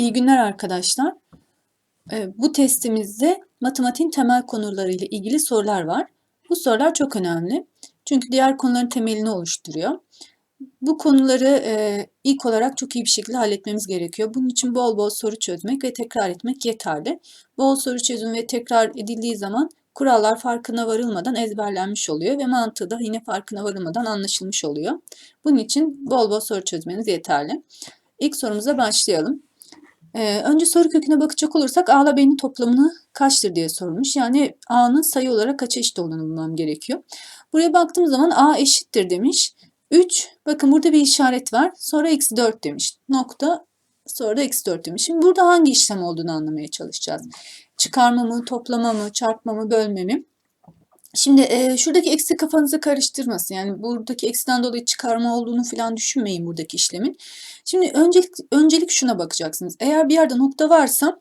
İyi günler arkadaşlar. Ee, Bu testimizde matematiğin temel konularıyla ilgili sorular var. Bu sorular çok önemli. Çünkü diğer konuların temelini oluşturuyor. Bu konuları e, ilk olarak çok iyi bir şekilde halletmemiz gerekiyor. Bunun için bol bol soru çözmek ve tekrar etmek yeterli. Bol soru çözüm ve tekrar edildiği zaman kurallar farkına varılmadan ezberlenmiş oluyor ve mantığı da yine farkına varılmadan anlaşılmış oluyor. Bunun için bol bol soru çözmeniz yeterli. İlk sorumuza başlayalım. Ee, önce soru köküne bakacak olursak A ile B'nin toplamını kaçtır diye sormuş. Yani A'nın sayı olarak kaça eşit olduğunu bulmam gerekiyor. Buraya baktığım zaman A eşittir demiş. 3, bakın burada bir işaret var. Sonra eksi 4 demiş. Nokta, sonra da eksi 4 demiş. Şimdi burada hangi işlem olduğunu anlamaya çalışacağız. Çıkarma mı, toplama mı, çarpma mı, bölme mi? Şimdi e, şuradaki eksi kafanızı karıştırmasın. Yani buradaki eksiden dolayı çıkarma olduğunu falan düşünmeyin buradaki işlemin. Şimdi öncelik, öncelik şuna bakacaksınız. Eğer bir yerde nokta varsa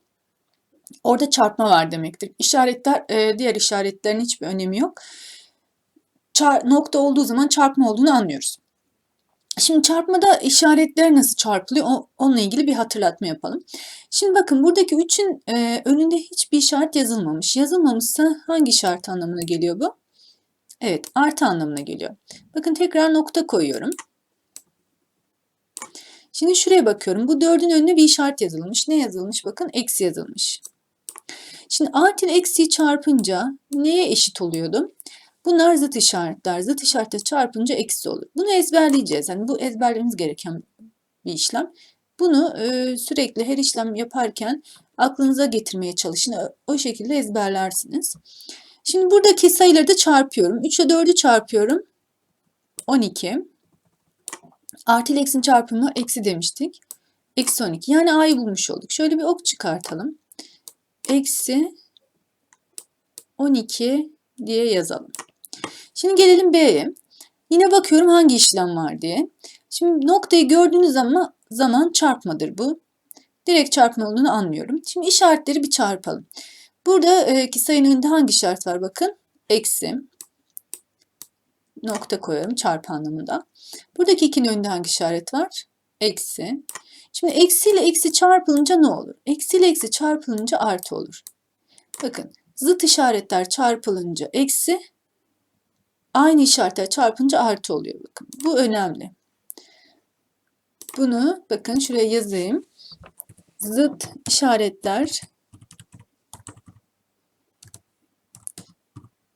orada çarpma var demektir. İşaretler, e, diğer işaretlerin hiçbir önemi yok. Çar, nokta olduğu zaman çarpma olduğunu anlıyoruz. Şimdi çarpmada işaretler nasıl çarpılıyor o, onunla ilgili bir hatırlatma yapalım. Şimdi bakın buradaki 3'ün e, önünde hiçbir işaret yazılmamış. Yazılmamışsa hangi işaret anlamına geliyor bu? Evet artı anlamına geliyor. Bakın tekrar nokta koyuyorum. Şimdi şuraya bakıyorum. Bu 4'ün önüne bir işaret yazılmış. Ne yazılmış? Bakın eksi yazılmış. Şimdi artı ile eksiyi çarpınca neye eşit oluyordu? Bunlar zıt işaretler. Zıt işaretle çarpınca eksi olur. Bunu ezberleyeceğiz. Yani bu ezberlememiz gereken bir işlem. Bunu e, sürekli her işlem yaparken aklınıza getirmeye çalışın. O şekilde ezberlersiniz. Şimdi buradaki sayıları da çarpıyorum. 3 ile 4'ü çarpıyorum. 12. Artı ile eksinin çarpımı eksi demiştik. Eksi 12. Yani a'yı bulmuş olduk. Şöyle bir ok çıkartalım. Eksi 12 diye yazalım. Şimdi gelelim B'ye. Yine bakıyorum hangi işlem var diye. Şimdi noktayı gördüğünüz zaman, zaman çarpmadır bu. Direkt çarpma olduğunu anlıyorum. Şimdi işaretleri bir çarpalım. Buradaki sayının önünde hangi işaret var bakın? Eksi. Nokta koyalım çarpı anlamında. Buradaki ikinin önünde hangi işaret var? Eksi. Şimdi eksi ile eksi çarpılınca ne olur? Eksi eksi çarpılınca artı olur. Bakın zıt işaretler çarpılınca eksi, aynı işaretler çarpınca artı oluyor. Bakın bu önemli. Bunu bakın şuraya yazayım. Zıt işaretler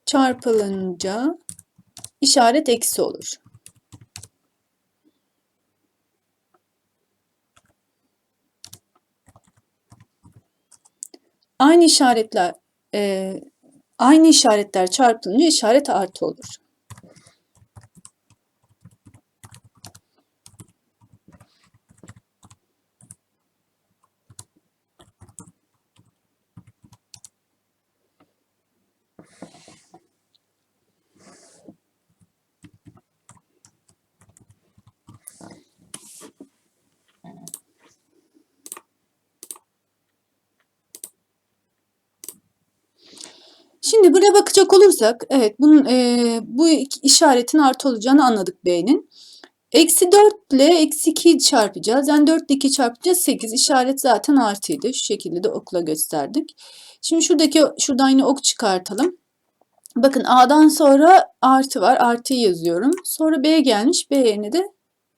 çarpılınca işaret eksi olur. Aynı işaretler e, aynı işaretler çarpılınca işaret artı olur. Şimdi buraya bakacak olursak, evet bunun e, bu işaretin artı olacağını anladık B'nin. Eksi 4 ile eksi 2'yi çarpacağız. Yani 4 ile 2 çarpacağız 8. İşaret zaten artıydı. Şu şekilde de okla gösterdik. Şimdi şuradaki şuradan yine ok çıkartalım. Bakın A'dan sonra artı var. Artıyı yazıyorum. Sonra B gelmiş. B yerine de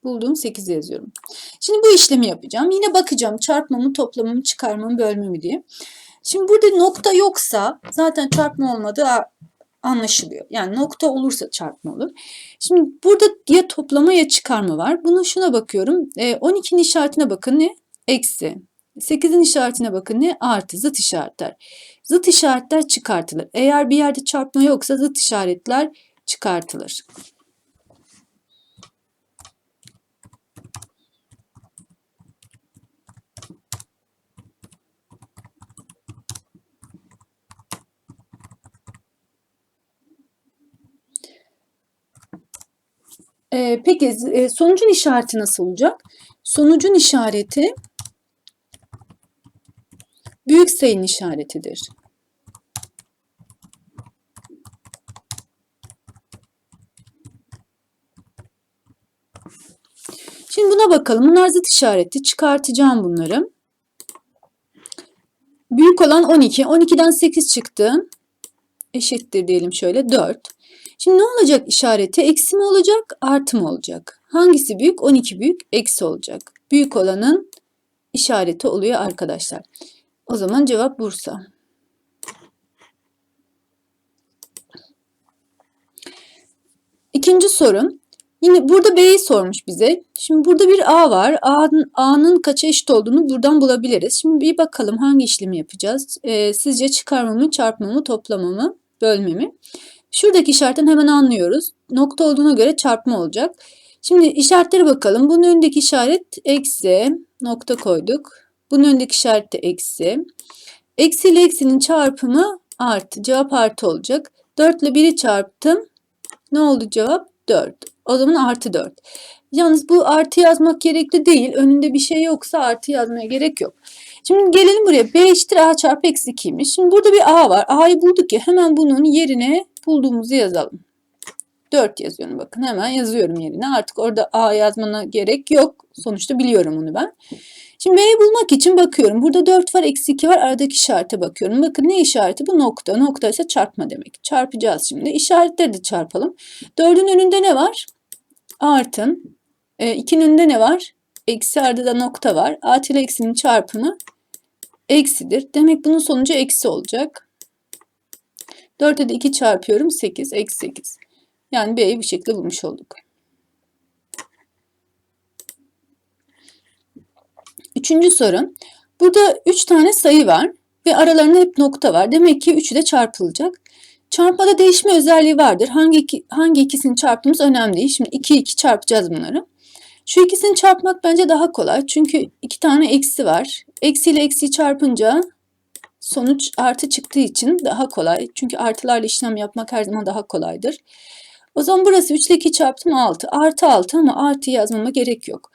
bulduğum 8 yazıyorum. Şimdi bu işlemi yapacağım. Yine bakacağım çarpmamı, toplamamı, çıkarmamı, bölmemi diye. Şimdi burada nokta yoksa zaten çarpma olmadığı anlaşılıyor. Yani nokta olursa çarpma olur. Şimdi burada ya toplama ya çıkarma var. Bunu şuna bakıyorum. E, 12'nin işaretine bakın ne? Eksi. 8'in işaretine bakın ne? Artı. Zıt işaretler. Zıt işaretler çıkartılır. Eğer bir yerde çarpma yoksa zıt işaretler çıkartılır. Ee, peki e, sonucun işareti nasıl olacak? Sonucun işareti büyük sayının işaretidir. Şimdi buna bakalım. Bunlar zıt işareti. Çıkartacağım bunları. Büyük olan 12. 12'den 8 çıktı. Eşittir diyelim şöyle 4. Şimdi ne olacak işareti? Eksi mi olacak, artı mı olacak? Hangisi büyük? 12 büyük, eksi olacak. Büyük olanın işareti oluyor arkadaşlar. O zaman cevap Bursa. İkinci sorum. Yine burada B'yi sormuş bize. Şimdi burada bir A var. A'nın, kaça eşit olduğunu buradan bulabiliriz. Şimdi bir bakalım hangi işlemi yapacağız. Ee, sizce çıkarma mı, çarpma mı, toplama mı, bölme mi? Şuradaki işaretten hemen anlıyoruz. Nokta olduğuna göre çarpma olacak. Şimdi işaretlere bakalım. Bunun önündeki işaret eksi. Nokta koyduk. Bunun önündeki işaret de eksi. Eksi ile eksinin çarpımı artı. Cevap artı olacak. 4 ile 1'i çarptım. Ne oldu cevap? 4. O zaman artı 4. Yalnız bu artı yazmak gerekli değil. Önünde bir şey yoksa artı yazmaya gerek yok. Şimdi gelelim buraya. B eşittir A çarpı eksi 2'ymiş. Şimdi burada bir A var. A'yı bulduk ya hemen bunun yerine bulduğumuzu yazalım. 4 yazıyorum bakın hemen yazıyorum yerine. Artık orada A yazmana gerek yok. Sonuçta biliyorum onu ben. Şimdi B'yi bulmak için bakıyorum. Burada 4 var, eksi 2 var. Aradaki işarete bakıyorum. Bakın ne işareti? Bu nokta. Nokta ise çarpma demek. Çarpacağız şimdi. İşaretleri de çarpalım. 4'ün önünde ne var? Artın. 2'nin e, önünde ne var? Eksi arada da nokta var. Artı ile eksinin çarpımı eksidir. Demek bunun sonucu eksi olacak. 4'e de 2 çarpıyorum. 8. Eksi 8. Yani B'yi bu şekilde bulmuş olduk. Üçüncü soru. Burada üç tane sayı var ve aralarında hep nokta var. Demek ki üçü de çarpılacak. Çarpmada değişme özelliği vardır. Hangi, iki, hangi ikisini çarptığımız önemli değil. Şimdi 2 2 çarpacağız bunları. Şu ikisini çarpmak bence daha kolay. Çünkü iki tane eksi var. Eksi ile eksiyi çarpınca sonuç artı çıktığı için daha kolay. Çünkü artılarla işlem yapmak her zaman daha kolaydır. O zaman burası 3 ile 2 çarptım 6. Artı 6 ama artı yazmama gerek yok.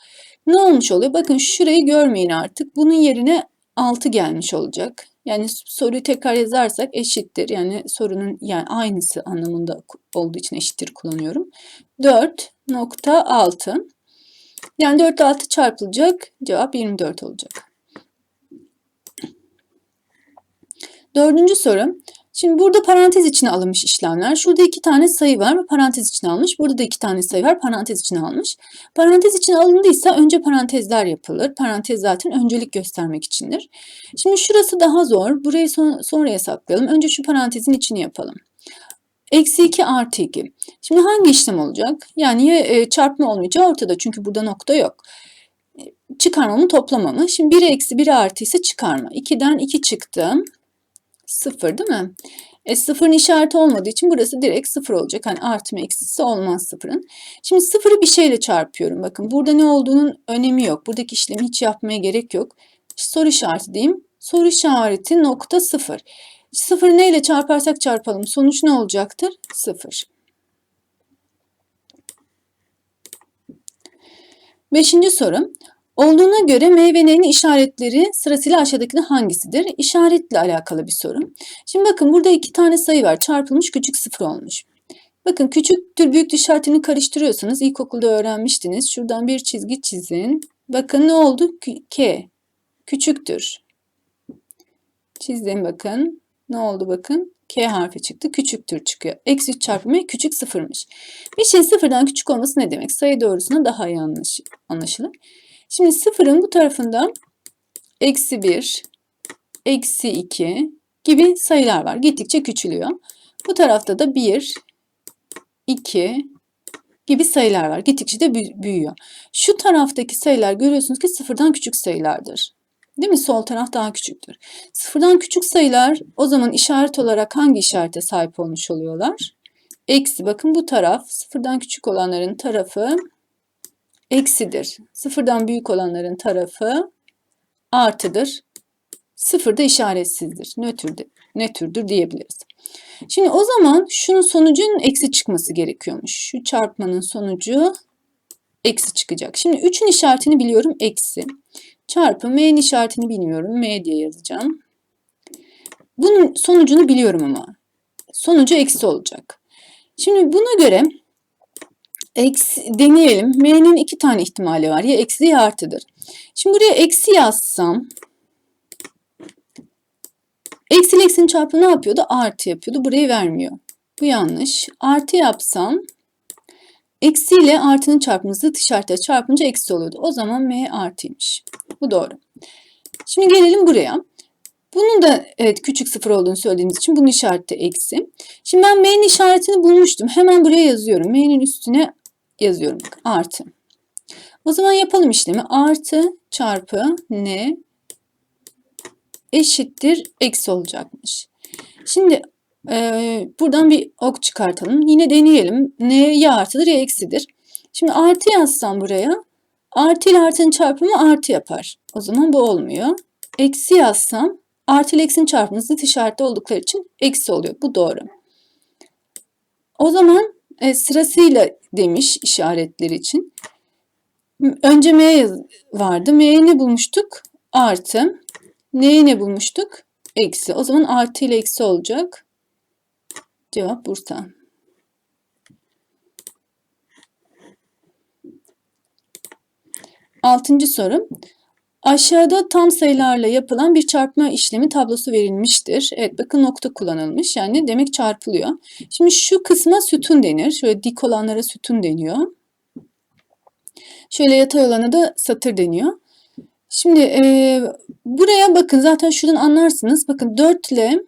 Ne olmuş oluyor? Bakın şurayı görmeyin artık. Bunun yerine 6 gelmiş olacak. Yani soruyu tekrar yazarsak eşittir. Yani sorunun yani aynısı anlamında olduğu için eşittir kullanıyorum. 4.6 yani 4 ile 6 çarpılacak. Cevap 24 olacak. Dördüncü soru. Şimdi burada parantez içine alınmış işlemler. Şurada iki tane sayı var parantez içine almış. Burada da iki tane sayı var parantez içine almış. Parantez içine alındıysa önce parantezler yapılır. Parantez zaten öncelik göstermek içindir. Şimdi şurası daha zor. Burayı son, sonraya saklayalım. Önce şu parantezin içini yapalım. Eksi 2 artı 2. Şimdi hangi işlem olacak? Yani ya e, çarpma olmayacağı ortada çünkü burada nokta yok. E, çıkarma mı toplama mı? Şimdi 1 eksi 1 artı ise çıkarma. 2'den 2 çıktım. 0 değil mi? E, sıfırın işareti olmadığı için burası direkt sıfır olacak. Hani artı mı eksisi olmaz sıfırın. Şimdi sıfırı bir şeyle çarpıyorum. Bakın burada ne olduğunun önemi yok. Buradaki işlemi hiç yapmaya gerek yok. Soru işareti diyeyim. Soru işareti nokta sıfır. Sıfırı neyle çarparsak çarpalım. Sonuç ne olacaktır? Sıfır. Beşinci soru. Olduğuna göre meyvelerin işaretleri sırasıyla aşağıdakinin hangisidir? İşaretle alakalı bir soru. Şimdi bakın burada iki tane sayı var. Çarpılmış küçük sıfır olmuş. Bakın küçüktür büyük işaretini karıştırıyorsanız ilkokulda öğrenmiştiniz. Şuradan bir çizgi çizin. Bakın ne oldu? K. Küçüktür. Çizdim bakın. Ne oldu bakın? K harfi çıktı. Küçüktür çıkıyor. Eksi 3 çarpı M küçük sıfırmış. Bir şey sıfırdan küçük olması ne demek? Sayı doğrusuna daha iyi anlaşılır. Şimdi sıfırın bu tarafında eksi 1, eksi 2 gibi sayılar var. Gittikçe küçülüyor. Bu tarafta da 1, 2 gibi sayılar var. Gittikçe de büyüyor. Şu taraftaki sayılar görüyorsunuz ki sıfırdan küçük sayılardır. Değil mi? Sol taraf daha küçüktür. Sıfırdan küçük sayılar o zaman işaret olarak hangi işarete sahip olmuş oluyorlar? Eksi. Bakın bu taraf sıfırdan küçük olanların tarafı eksidir. Sıfırdan büyük olanların tarafı artıdır. Sıfır da işaretsizdir. Nötrdür, nötrdür diyebiliriz. Şimdi o zaman şunun sonucunun eksi çıkması gerekiyormuş. Şu çarpmanın sonucu eksi çıkacak. Şimdi 3'ün işaretini biliyorum eksi. Çarpı m'nin işaretini bilmiyorum. M diye yazacağım. Bunun sonucunu biliyorum ama. Sonucu eksi olacak. Şimdi buna göre Eksi, deneyelim. M'nin iki tane ihtimali var. Ya eksi ya artıdır. Şimdi buraya eksi yazsam Eksi eksinin çarpımı ne yapıyordu? Artı yapıyordu. Burayı vermiyor. Bu yanlış. Artı yapsam eksi ile artının çarpımı zıt işaretle çarpınca eksi oluyordu. O zaman m artıymış. Bu doğru. Şimdi gelelim buraya. Bunun da evet küçük sıfır olduğunu söylediğimiz için bunun işareti eksi. Şimdi ben m'nin işaretini bulmuştum. Hemen buraya yazıyorum. M'nin üstüne yazıyorum. Artı. O zaman yapalım işlemi. Artı çarpı n eşittir eksi olacakmış. Şimdi e, buradan bir ok çıkartalım. Yine deneyelim. N ya artıdır ya eksidir. Şimdi artı yazsam buraya artı ile artının çarpımı artı yapar. O zaman bu olmuyor. Eksi yazsam artı ile eksinin çarpımı zıt işaretli oldukları için eksi oluyor. Bu doğru. O zaman e, sırasıyla demiş işaretleri için. Önce M vardı. M'yi ne bulmuştuk? Artı. Neyi ne bulmuştuk? Eksi. O zaman artı ile eksi olacak. Cevap Bursa. Altıncı soru. Aşağıda tam sayılarla yapılan bir çarpma işlemi tablosu verilmiştir. Evet bakın nokta kullanılmış. Yani demek çarpılıyor. Şimdi şu kısma sütun denir. Şöyle dik olanlara sütun deniyor. Şöyle yatay olana da satır deniyor. Şimdi e, buraya bakın zaten şuradan anlarsınız. Bakın 4 ile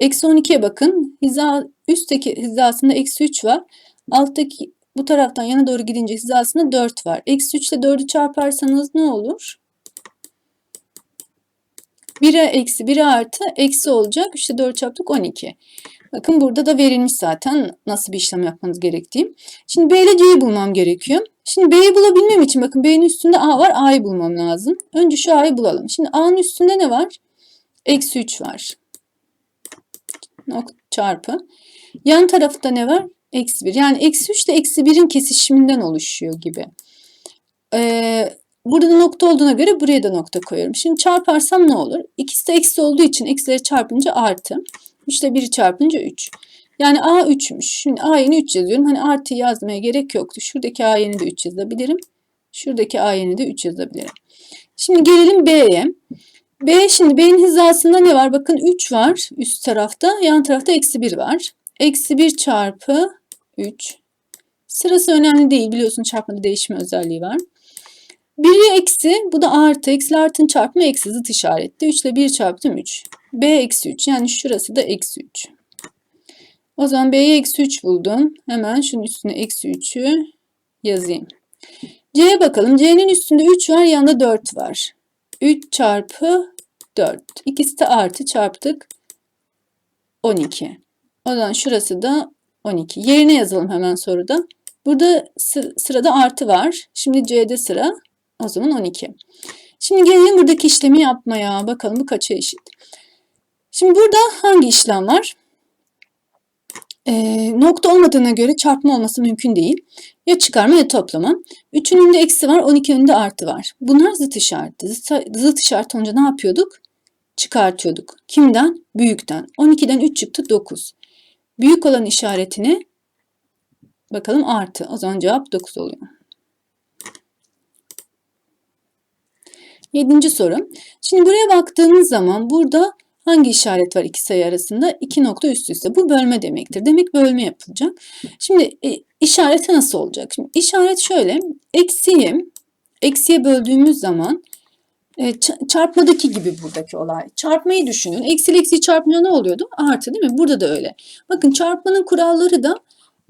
eksi 12'ye bakın. Hiza, üstteki hizasında eksi 3 var. Alttaki bu taraftan yana doğru gidince hizasında 4 var. Eksi 3 ile 4'ü çarparsanız ne olur? 1'e eksi 1'e artı eksi olacak. İşte 4 çarptık 12. Bakın burada da verilmiş zaten nasıl bir işlem yapmanız gerektiği. Şimdi B ile C'yi bulmam gerekiyor. Şimdi B'yi bulabilmem için bakın B'nin üstünde A var. A'yı bulmam lazım. Önce şu A'yı bulalım. Şimdi A'nın üstünde ne var? Eksi 3 var. Nokta çarpı. Yan tarafta ne var? Eksi 1. Yani eksi 3 ile eksi 1'in kesişiminden oluşuyor gibi. Ee, burada da nokta olduğuna göre buraya da nokta koyuyorum. Şimdi çarparsam ne olur? İkisi de eksi olduğu için eksileri çarpınca artı. 3 ile 1'i çarpınca 3. Yani A 3'müş. Şimdi A yeni 3 yazıyorum. Hani artı yazmaya gerek yoktu. Şuradaki A yeni de 3 yazabilirim. Şuradaki A yeni de 3 yazabilirim. Şimdi gelelim B'ye. B şimdi B'nin hizasında ne var? Bakın 3 var üst tarafta. Yan tarafta eksi 1 var. Eksi 1 çarpı 3. Sırası önemli değil. Biliyorsun çarpmada değişme özelliği var. 1'i eksi. Bu da artı. Eksi artının çarpımı eksi zıt işaretli. 3 ile 1 çarptım 3. B eksi 3. Yani şurası da eksi 3. O zaman B'ye eksi 3 buldum. Hemen şunun üstüne eksi 3'ü yazayım. C'ye bakalım. C'nin üstünde 3 var. Yanında 4 var. 3 çarpı 4. İkisi de artı çarptık. 12. O zaman şurası da 12. Yerine yazalım hemen soruda. Burada sırada artı var. Şimdi C'de sıra. O zaman 12. Şimdi gelelim buradaki işlemi yapmaya. Bakalım bu kaça eşit. Şimdi burada hangi işlem var? Ee, nokta olmadığına göre çarpma olması mümkün değil. Ya çıkarma ya toplama. 3'ün önünde eksi var, 12'nin önünde artı var. Bunlar zıt işareti. Zıt, zıt işaret olunca ne yapıyorduk? Çıkartıyorduk. Kimden? Büyükten. 12'den 3 çıktı 9. Büyük olan işaretini bakalım artı. O zaman cevap 9 oluyor. Yedinci soru. Şimdi buraya baktığımız zaman burada Hangi işaret var iki sayı arasında? İki nokta üst üste. Bu bölme demektir. Demek bölme yapılacak. Şimdi e, işareti nasıl olacak? Şimdi işaret şöyle. Eksiyi eksiye böldüğümüz zaman e, çarpmadaki gibi buradaki olay. Çarpmayı düşünün. Eksi eksiyi çarpınca ne oluyordu? Artı değil mi? Burada da öyle. Bakın çarpmanın kuralları da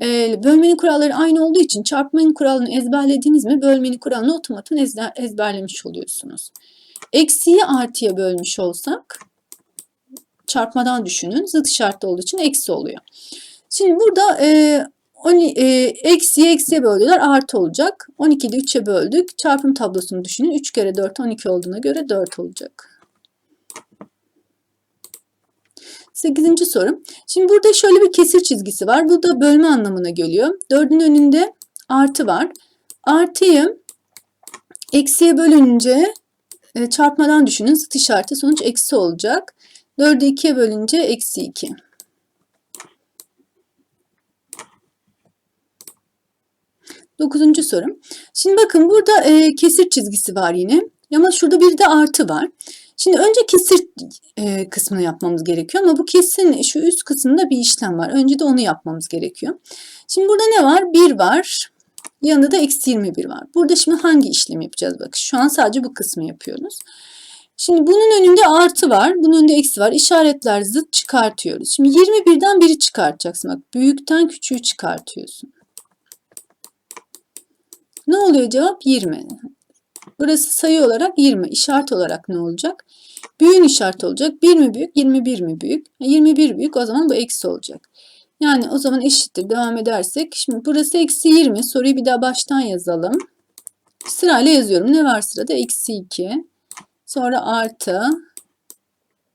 e, bölmenin kuralları aynı olduğu için çarpmanın kuralını ezberlediğiniz mi bölmenin kuralını otomatik ezberlemiş oluyorsunuz. Eksiyi artıya bölmüş olsak çarpmadan düşünün. Zıt işaretli olduğu için eksi oluyor. Şimdi burada e, on, e, eksiye eksiye böldüler artı olacak. 12'de 3'e böldük. Çarpım tablosunu düşünün. 3 kere 4 12 olduğuna göre 4 olacak. 8. soru. Şimdi burada şöyle bir kesir çizgisi var. Bu da bölme anlamına geliyor. 4'ün önünde artı var. Artıyı eksiye bölünce e, çarpmadan düşünün. Zıt işareti sonuç eksi olacak. 4'ü 2'ye bölünce eksi 2. Dokuzuncu sorum. Şimdi bakın burada e, kesir çizgisi var yine. Ama şurada bir de artı var. Şimdi önce kesir kısmını yapmamız gerekiyor ama bu kesin şu üst kısmında bir işlem var. Önce de onu yapmamız gerekiyor. Şimdi burada ne var? 1 var. Yanında da eksi 21 var. Burada şimdi hangi işlemi yapacağız? Bakın şu an sadece bu kısmı yapıyoruz. Şimdi bunun önünde artı var. Bunun önünde eksi var. İşaretler zıt çıkartıyoruz. Şimdi 21'den biri çıkartacaksın. Bak büyükten küçüğü çıkartıyorsun. Ne oluyor cevap? 20. Burası sayı olarak 20. İşaret olarak ne olacak? Büyüğün işareti olacak. 1 mi büyük? 21 mi büyük? 21 büyük. O zaman bu eksi olacak. Yani o zaman eşittir. Devam edersek. Şimdi burası eksi 20. Soruyu bir daha baştan yazalım. Sırayla yazıyorum. Ne var sırada? Eksi 2. Sonra artı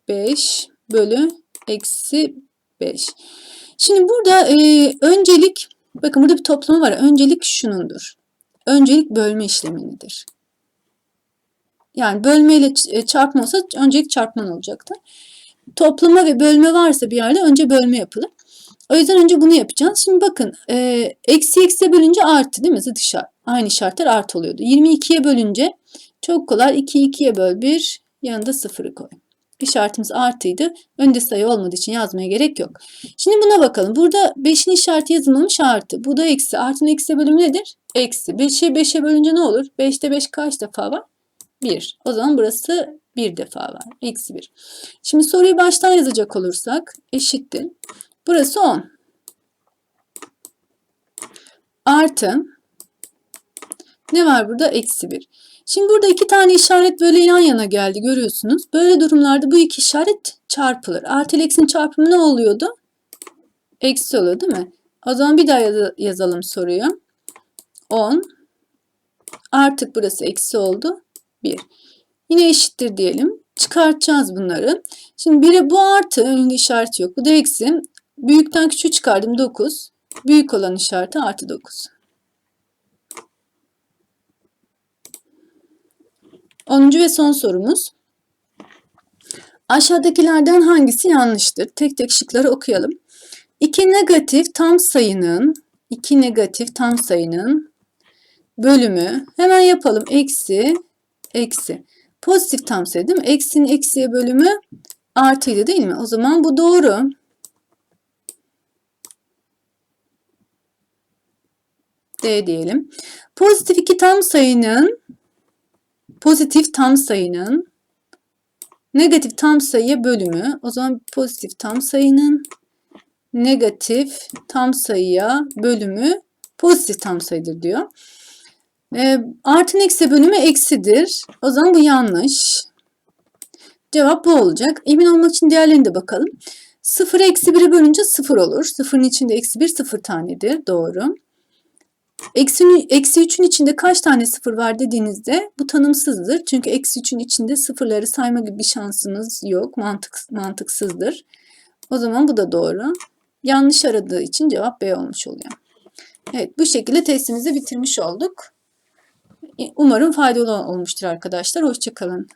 5 bölü eksi 5. Şimdi burada e, öncelik bakın burada bir toplama var. Öncelik şunundur. Öncelik bölme işlemidir. Yani bölme ile e, çarpma olsa öncelik çarpman olacaktı. Toplama ve bölme varsa bir yerde önce bölme yapılır. O yüzden önce bunu yapacağız. Şimdi bakın e, eksi eksiye bölünce artı değil mi? Zıt işaret. Aynı işaretler artı oluyordu. 22'ye bölünce çok kolay 2 2'ye böl 1 yanında 0'ı koy. İşaretimiz artıydı. Önde sayı olmadığı için yazmaya gerek yok. Şimdi buna bakalım. Burada 5'in işareti yazılmamış artı. Bu da eksi. Artının eksi bölümü nedir? Eksi. 5'e 5'e bölünce ne olur? 5'te 5 kaç defa var? 1. O zaman burası 1 defa var. Eksi 1. Şimdi soruyu baştan yazacak olursak eşittir. Burası 10. Artı. Ne var burada? Eksi 1. Şimdi burada iki tane işaret böyle yan yana geldi görüyorsunuz. Böyle durumlarda bu iki işaret çarpılır. Artı eksinin çarpımı ne oluyordu? Eksi oluyor değil mi? O zaman bir daha yaz yazalım soruyu. 10 artık burası eksi oldu. 1. Yine eşittir diyelim. Çıkartacağız bunları. Şimdi biri bu artı önünde işaret yok. Bu da eksi. Büyükten küçüğü çıkardım 9. Büyük olan işareti artı 9. 10. ve son sorumuz. Aşağıdakilerden hangisi yanlıştır? Tek tek şıkları okuyalım. 2 negatif tam sayının 2 negatif tam sayının bölümü hemen yapalım. Eksi eksi. Pozitif tam sayı değil mi? Eksinin eksiye bölümü artıydı değil mi? O zaman bu doğru. D diyelim. Pozitif iki tam sayının pozitif tam sayının negatif tam sayıya bölümü. O zaman pozitif tam sayının negatif tam sayıya bölümü pozitif tam sayıdır diyor. E, artın eksi bölümü eksidir. O zaman bu yanlış. Cevap bu olacak. Emin olmak için diğerlerine de bakalım. 0 eksi 1'i bölünce 0 olur. 0'ın içinde eksi 1 0 tanedir. Doğru. Eksi, eksi 3'ün içinde kaç tane sıfır var dediğinizde bu tanımsızdır. Çünkü eksi 3'ün içinde sıfırları sayma gibi bir şansımız yok. Mantık, mantıksızdır. O zaman bu da doğru. Yanlış aradığı için cevap B olmuş oluyor. Evet bu şekilde testimizi bitirmiş olduk. Umarım faydalı olmuştur arkadaşlar. Hoşçakalın.